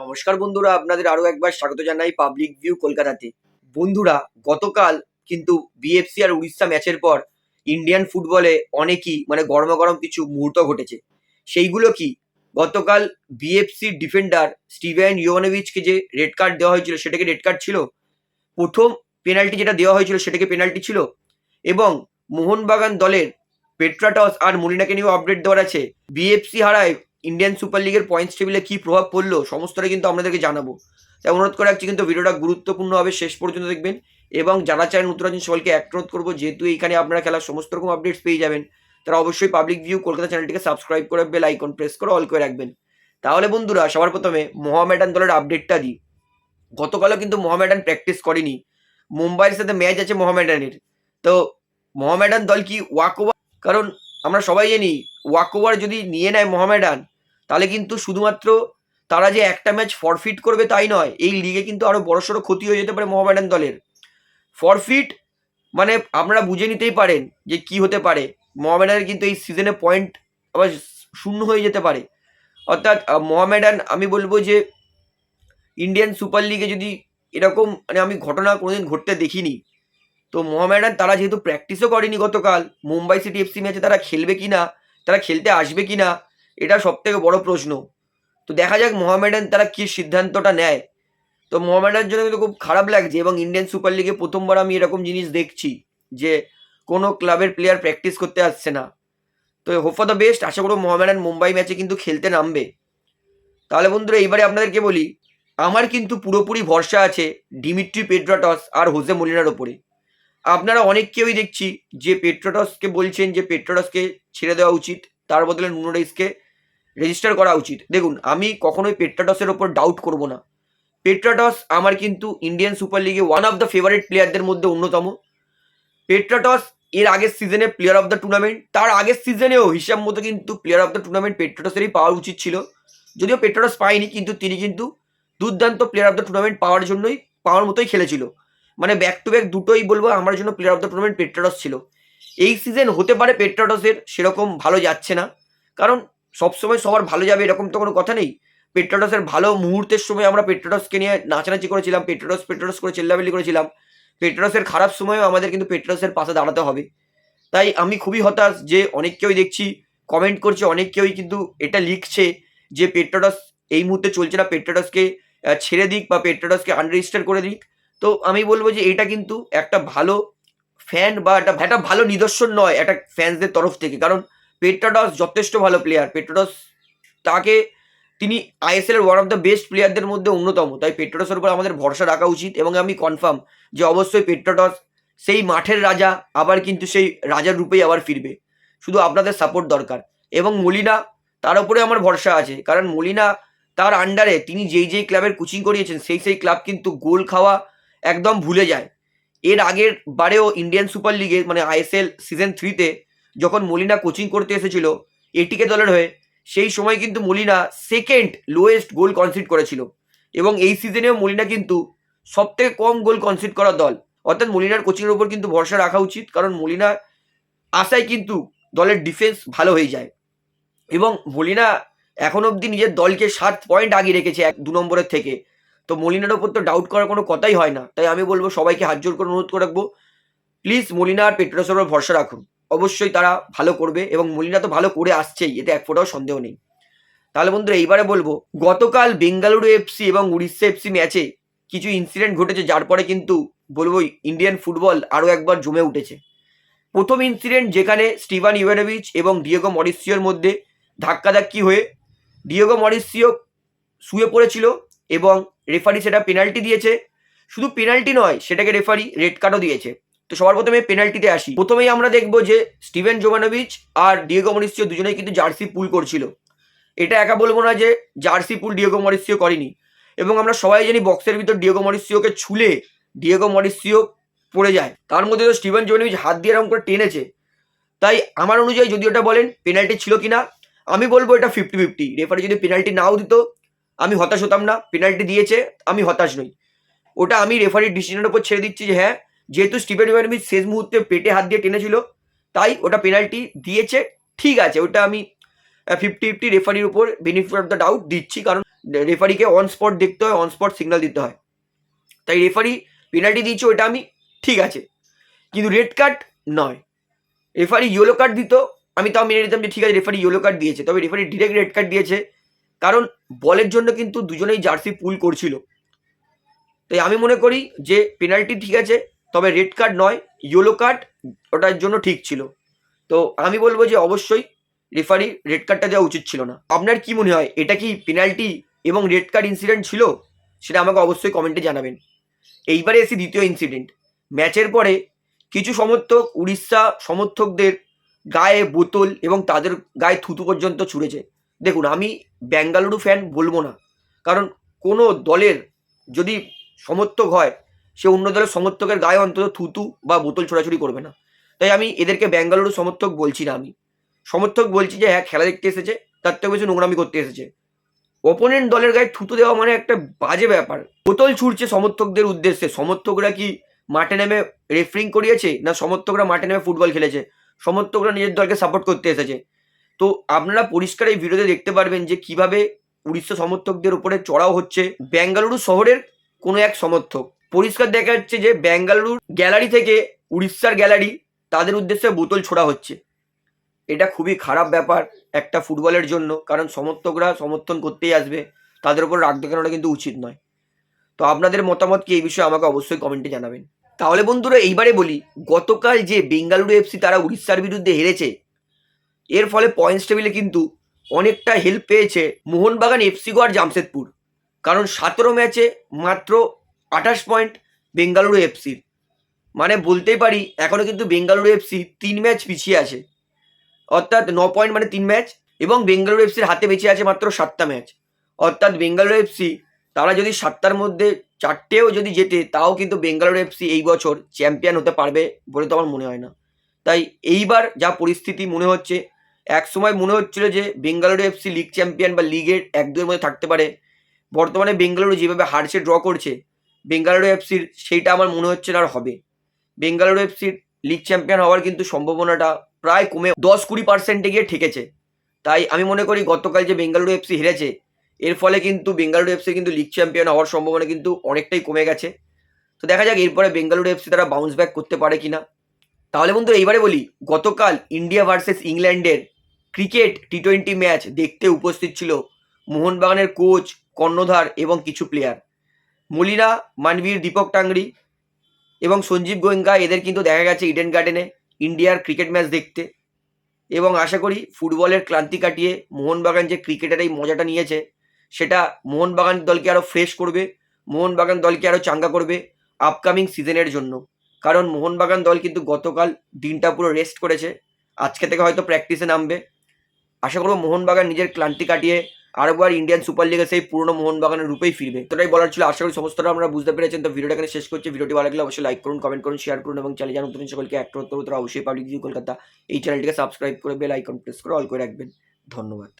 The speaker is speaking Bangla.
নমস্কার বন্ধুরা, আপনাদের আরও একবার স্বাগত জানাই পাবলিক ভিউ কলকাতাতে। বন্ধুরা, গতকাল কিন্তু বিএফসি আর উড়িষ্যা ম্যাচের পর ইন্ডিয়ান ফুটবলে অনেকই মানে গরম গরম কিছু মুহূর্ত ঘটেছে। সেইগুলো কি? গতকাল বিএফসির ডিফেন্ডার স্টিভেন ইয়োনেভিচকে যে রেড কার্ড দেওয়া হয়েছিল, সেটাকে রেড কার্ড ছিল? প্রথম পেনাল্টি যেটা দেওয়া হয়েছিল, সেটাকে পেনাল্টি ছিল? এবং মোহনবাগান দলের পেট্রাটস আর মলিনাকে নিয়েও আপডেট দেওয়ার আছে। বিএফসি হারায় ইন্ডিয়ান সুপার লিগের পয়েন্টস টেবিলে কি প্রভাব পড়ল, সমস্তটা কিন্তু আপনাদেরকে জানাব। তাই অনুরোধ করে রাখছি কিন্তু ভিডিওটা গুরুত্বপূর্ণ হবে শেষ পর্যন্ত দেখবেন এবং যারা চায় নতুন সকলকে এক অনুরোধ করব, যেহেতু এইখানে আপনারা খেলার সমস্ত রকম আপডেটস পেয়ে যাবেন, তারা অবশ্যই পাবলিক ভিউ কলকাতা চ্যানেলটিকে সাবস্ক্রাইব করে বেল আইকন প্রেস করে অল করে রাখবেন। তাহলে বন্ধুরা, সবার প্রথমে মোহামেডান দলের আপডেটটা দিই। গতকালও কিন্তু মোহামেডান প্র্যাকটিস করেনি। মুম্বাইয়ের সাথে ম্যাচ আছে মোহামেডানের তো মোহামেডান দল কি ওয়াক ওভার কারণ আমরা সবাই জানি ওয়াক ওভার যদি নিয়ে নেয় মোহামেডান তাহলে কিন্তু শুধুমাত্র তারা যে একটা ম্যাচ ফরফিট করবে তাই নয়, এই লিগে কিন্তু আরও বড়সড় ক্ষতি হয়ে যেতে পারে মোহামেডান দলের। ফরফিট মানে আপনারা বুঝে নিতেই পারেন যে কি হতে পারে। মোহামেডানের কিন্তু এই সিজনে পয়েন্ট আবার শূন্য হয়ে যেতে পারে। অর্থাৎ মোহামেডান আমি বলব যে ইন্ডিয়ান সুপার লিগে যদি এরকম মানে আমি ঘটনা কোনোদিন ঘটতে দেখিনি, তো মোহামেডান তারা যেহেতু প্র্যাকটিসও করেনি গতকাল, মুম্বাই সিটি এফসি ম্যাচে তারা খেলবে কি না তারা খেলতে আসবে কি না এটা সব থেকে বড় প্রশ্ন। তো দেখা যাক মোহামেডান তারা কি সিদ্ধান্তটা নেয়। তো মোহামেডানের জন্য কিন্তু খুব খারাপ লাগছে এবং ইন্ডিয়ান সুপার লিগে প্রথমবার আমি এরকম জিনিস দেখছি যে কোনো ক্লাবের প্লেয়ার প্র্যাকটিস করতে আসছে না। তো হোপ ফর দ্য বেস্ট আশা করব মোহামেডান মুম্বাই ম্যাচে কিন্তু খেলতে নামবে। তাহলে বন্ধুরা, এইবারে আপনাদেরকে বলি? আমার কিন্তু পুরোপুরি ভরসা আছে ডিমিট্রি পেড্রাটস আর হোসে মলিনার ওপরে। আপনারা অনেক কেউই দেখছি যে পেট্রোটসকে বলছেন যে পেট্রোটসকে ছেড়ে দেওয়া উচিত, তার বদলে নুনো রাইসকে রেজিস্টার করা উচিত। দেখুন, আমি কখনোই পেট্রাটসের ওপর ডাউট করব না। পেট্রাটস আমার কিন্তু ইন্ডিয়ান সুপার লিগে ওয়ান অফ দ্য ফেভারিট প্লেয়ারদের মধ্যে অন্যতম। পেট্রাটস এর আগের সিজনে প্লেয়ার অফ দ্য টুর্নামেন্ট তার আগের সিজনেও হিসাব মতো কিন্তু প্লেয়ার অফ দ্য টুর্নামেন্ট পেট্রাটসেরই পাওয়া উচিত ছিল। যদিও পেট্রাটস পায়নি, কিন্তু তিনি কিন্তু দুর্দান্ত প্লেয়ার অফ দ্য টুর্নামেন্ট পাওয়ার জন্যই, পাওয়ার মতোই খেলেছিল। মানে ব্যাক টু ব্যাক দুটোই বলব, আমার জন্য player of the tournament Petratos ছিল। এই সিজন হতে পারে পেট্রাটসের সেরকম ভালো যাচ্ছে না। কারণ সবসময় সবার ভালো যাবে এরকম তো কোনো কথা নেই। পেট্রাটসের ভালো মুহূর্তের সময় আমরা পেট্রাটসকে নিয়ে নাচানাচি করেছিলাম পেট্রাটস পেট্রাটস করে চেল্লাবেলি করেছিলাম। পেট্রাটসের খারাপ সময়ও আমাদের কিন্তু পেট্রাটসের পাশে দাঁড়াতে হবে। তাই আমি খুবই হতাশ যে অনেক কেউই দেখছি কমেন্ট করছে অনেক কেউই কিন্তু এটা লিখছে যে পেট্রাটস এই মুহূর্তে চলছে না পেট্রাটসকে আহ, ছেড়ে দিক বা পেট্রাটসকে আনরেজিস্টার করে দিক। তো আমি বলব যে এটা কিন্তু একটা ভালো ফ্যান বা একটা একটা ভালো নিদর্শন নয় একটা ফ্যান্সদের তরফ থেকে। কারণ পেট্রাডস যথেষ্ট ভালো প্লেয়ার পেট্রাডস তাকে তিনি আইএসএল এর ওয়ান অফ দ্য বেস্ট প্লেয়ারদের মধ্যে অন্যতম। তাই পেট্রাডসের উপর আমাদের ভরসা রাখা উচিত এবং আমি কনফার্ম যে অবশ্যই পেট্রাডস সেই মাঠের রাজা, আবার কিন্তু সেই রাজার রূপেই আবার ফিরবে। শুধু আপনাদের সাপোর্ট দরকার। এবং মলিনা তার উপরে আমার ভরসা আছে। কারণ মলিনা তার আন্ডারে তিনি যেই যেই ক্লাবের কোচিং করিয়েছেন, সেই সেই ক্লাব কিন্তু গোল খাওয়া একদম ভুলে যায়। এর আগের বারেও ইন্ডিয়ান সুপার লিগে মানে আইএসএল সিজন থ্রিতে যখন মলিনা কোচিং করতে এসেছিল, এটিকে দলের হয়ে, সেই সময় কিন্তু Molina second lowest goal concede করেছিল। এবং এই সিজনেও মলিনা কিন্তু সব থেকে কম গোল কনসিড করা দল। অর্থাৎ মলিনার কোচিংয়ের উপর কিন্তু ভরসা রাখা উচিত, কারণ মলিনা আশায় কিন্তু দলের ডিফেন্স ভালো হয়ে যায়। এবং মলিনা এখন অবধি নিজের দলকে সাত পয়েন্ট আগে রেখেছে এক, দু নম্বরের থেকে। তো মলিনার ওপর তো ডাউট করার কোনো কথাই হয় না। তাই আমি বলব সবাইকে হাত জোর করে অনুরোধ করে রাখব। প্লিজ মলিনা আর পেট্রোসের ভরসা রাখুন। অবশ্যই তারা ভালো করবে এবং মলিনা তো ভালো করে আসছেই, এতে এক ফোটাও সন্দেহ নেই। তাহলে বন্ধুরা, এইবারে বলব, গতকাল বেঙ্গালুরু এফসি এবং উড়িষ্যা এফসি ম্যাচে কিছু ইনসিডেন্ট ঘটেছে, যার পরে কিন্তু বলব ইন্ডিয়ান ফুটবল আরও একবার জমে উঠেছে। প্রথম ইনসিডেন্ট যেখানে স্টিভান ইভানোভিচ এবং ডিয়েগো মরিসিওর মধ্যে ধাক্কাধাক্কি হয়ে ডিয়েগো মরিসিও শুয়ে পড়েছিল এবং রেফারি সেটা পেনাল্টি দিয়েছে। শুধু পেনাল্টি নয়, সেটাকে রেফারি রেড কার্ডও দিয়েছে। তো সবার প্রথমে পেনাল্টিতে আসি। প্রথমেই আমরা দেখব যে স্টিভেন জোভানোভিচ আর ডিয়েগো মরিসিও দুজনেই কিন্তু জার্সি পুল করছিল। এটা একা বলব না যে জার্সি পুল ডিয়েগো মরিসিও করেনি। এবং আমরা সবাই জানি বক্সের ভিতর ডিয়েগো মরিসিওকে ছুলে ডিয়েগো মরিসিও পড়ে যায়। তার মধ্যে তো স্টিভেন জোভানোভিচ হাত দিয়ে এরকম করে টেনেছে। তাই আমার অনুযায়ী যদি ওটা বলেন পেনাল্টি ছিল কি না আমি বলব এটা ফিফটি ফিফটি রেফারি যদি পেনাল্টি নাও দিত, আমি হতাশ হতাম না। পেনাল্টি দিয়েছে, আমি হতাশ নই। ওটা আমি রেফারির ডিসিশনের উপর ছেড়ে দিচ্ছি যে হ্যাঁ যেহেতু স্টিভেন ইভানোভিচ শেষ মুহূর্তে পেটে হাত দিয়ে টেনেছিল, তাই ওটা পেনাল্টি দিয়েছে, ঠিক আছে, ওটা আমি ফিফটি ফিফটি রেফারির উপর বেনিফিট অফ দ্য ডাউট দিচ্ছি, কারণ রেফারিকে অন স্পট দেখতে হয় অন স্পট সিগন্যাল দিতে হয়। তাই রেফারি পেনাল্টি দিয়েছে, ওটা আমি, ঠিক আছে, কিন্তু রেড কার্ড নয়। রেফারি ইয়েলো কার্ড দিত, আমি তাও মেনে নিতাম যে ঠিক আছে রেফারি ইয়েলো কার্ড দিয়েছে, তবে রেফারি ডিরেক্ট রেড কার্ড দিয়েছে, কারণ বলের জন্য কিন্তু দুজনেই জার্সি পুল করছিল। তাই আমি মনে করি যে পেনাল্টি ঠিক আছে তবে রেড কার্ড নয় ইয়েলো কার্ড ওটার জন্য ঠিক ছিল। তো আমি বলব যে অবশ্যই রেফারি রেড কার্ডটা দেওয়া উচিত ছিল না। আপনার কি মনে হয়, এটা কি পেনাল্টি এবং রেড কার্ড ইনসিডেন্ট ছিল? সেটা আমাকে অবশ্যই কমেন্টে জানাবেন। এইবারে এসি দ্বিতীয় ইনসিডেন্ট ম্যাচের পরে কিছু সমর্থক উড়িষ্যা সমর্থকদের গায়ে বোতল এবং তাদের গায়ে থুতু পর্যন্ত ছুঁড়েছে। দেখুন, আমি বেঙ্গালুরু ফ্যান বলব না। কারণ কোনো দলের যদি সমর্থক হয় সে অন্য দলের সমর্থকের গায়ে অন্তত থুতু বা বোতল ছোড়াছুড়ি করবে না। তাই আমি এদেরকে বেঙ্গালুরু সমর্থক বলছি না আমি। সমর্থক বলছি যে হ্যাঁ খেলা দেখতে এসেছে, তার থেকে বেশি নোংরামি করতে এসেছে। অপোনেন্ট দলের গায়ে থুতু দেওয়া মানে একটা বাজে ব্যাপার। বোতল ছুটছে সমর্থকদের উদ্দেশ্যে। সমর্থকরা কি মাঠে নেমে রেফারিং করিয়েছে, না সমর্থকরা মাঠে নেমে ফুটবল খেলেছে? সমর্থকরা নিজের দলকে সাপোর্ট করতে এসেছে। তো আপনারা পরিষ্কার এই ভিডিওতে দেখতে পারবেন যে, কীভাবে উড়িষ্যা সমর্থকদের উপরে চড়াও হচ্ছে। বেঙ্গালুরু শহরের কোনো এক সমর্থক। পরিষ্কার দেখা যাচ্ছে যে বেঙ্গালুরুর গ্যালারি থেকে উড়িষ্যার গ্যালারি তাদের উদ্দেশ্যে বোতল ছোড়া হচ্ছে। এটা খুবই খারাপ ব্যাপার একটা ফুটবলের জন্য, কারণ সমর্থকরা সমর্থন করতেই আসবে। তাদের উপর রাগ দেখানোটা কিন্তু উচিত নয়। তো আপনাদের মতামত কি এই বিষয়ে আমাকে অবশ্যই কমেন্টে জানাবেন। তাহলে বন্ধুরা, এইবারে বলি, গতকাল যে বেঙ্গালুরু এফসি তারা উড়িষ্যার বিরুদ্ধে হেরেছে, এর ফলে পয়েন্টস টেবিলে কিন্তু অনেকটা হেল্প পেয়েছে মোহনবাগান এফসি গো আর জামশেদপুর। কারণ সতেরো ম্যাচে মাত্র আঠাশ পয়েন্ট বেঙ্গালুরু এফসির মানে বলতেই পারি এখনও কিন্তু বেঙ্গালুরু এফসি তিন ম্যাচ পিছিয়ে আছে। অর্থাৎ ন পয়েন্ট মানে তিন ম্যাচ এবং বেঙ্গালুরু এফসির হাতে বেঁচে আছে মাত্র সাতটা ম্যাচ অর্থাৎ বেঙ্গালুরু এফসি তারা যদি সাতটার মধ্যে চারটেও যদি জেতে, তাও কিন্তু বেঙ্গালুরু এফসি এই বছর চ্যাম্পিয়ন হতে পারবে বলে তো আমার মনে হয় না। তাই এইবার যা পরিস্থিতি মনে হচ্ছে, এক সময় মনে হচ্ছিল যে বেঙ্গালুরু এফসি লিগ চ্যাম্পিয়ন বা লিগের এক দুয়ের মধ্যে থাকতে পারে। বর্তমানে বেঙ্গালুরু যেভাবে হারছে ড্র করছে বেঙ্গালুরু এফসির সেইটা আমার মনে হচ্ছে না আর হবে। বেঙ্গালুরু এফসির লিগ চ্যাম্পিয়ন হওয়ার কিন্তু সম্ভাবনাটা প্রায় কমে দশ কুড়ি পার্সেন্টে গিয়ে ঠেকেছে। তাই আমি মনে করি গতকাল যে বেঙ্গালুরু এফসি হেরেছে, এর ফলে কিন্তু বেঙ্গালুরু এফসি কিন্তু লিগ চ্যাম্পিয়ন হওয়ার সম্ভাবনা কিন্তু অনেকটাই কমে গেছে। তো দেখা যাক এরপরে বেঙ্গালুরু এফসি তারা বাউন্স ব্যাক করতে পারে কিনা। তাহলে বন্ধু এইবারে বলি, গতকাল ইন্ডিয়া ভার্সেস ইংল্যান্ডের ক্রিকেট টি টোয়েন্টি ম্যাচ দেখতে উপস্থিত ছিল মোহনবাগানের কোচ কর্ণধার এবং কিছু প্লেয়ার মলিনা, মানবীর, দীপক টাংরি এবং সঞ্জীব গোয়েঙ্কা, এদের কিন্তু দেখা গেছে ইডেন গার্ডেনে ইন্ডিয়ার ক্রিকেট ম্যাচ দেখতে। এবং আশা করি ফুটবলের ক্লান্তি কাটিয়ে মোহনবাগান যে ক্রিকেটের এই মজাটা নিয়েছে, সেটা মোহনবাগান দলকে আরও ফ্রেশ করবে, মোহনবাগান দলকে আরও চাঙ্গা করবে আপকামিং সিজনের জন্য। কারণ মোহনবাগান দল কিন্তু গতকাল দিনটা পুরো রেস্ট করেছে, আজকে থেকে হয়তো প্র্যাকটিসে নামবে। আশা করব মোহনবাগান নিজের ক্লান্তি কাটিয়ে আরেকবার ইন্ডিয়ান সুপার লিগে সেই পুরনো মোহনবাগানের রূপেই ফিরবে। তোটাই বলার ছিল, আশা করি সমস্তটা আমরা বুঝতে পেরেছেন। তো ভিডিওটা এখানে শেষ করছি। ভিডিওটি ভালো লাগলে অবশ্যই লাইক করুন কমেন্ট করুন শেয়ার করুন এবং চ্যানেল জানুন তুমি সকলকে একটা উত্তর উত্তর অবশ্যই পাবলিক ভিউ কলকাতা এই চ্যানেলটিকে সাবস্ক্রাইব করে বেল আইকন প্রেস করে অল করে রাখবেন। ধন্যবাদ।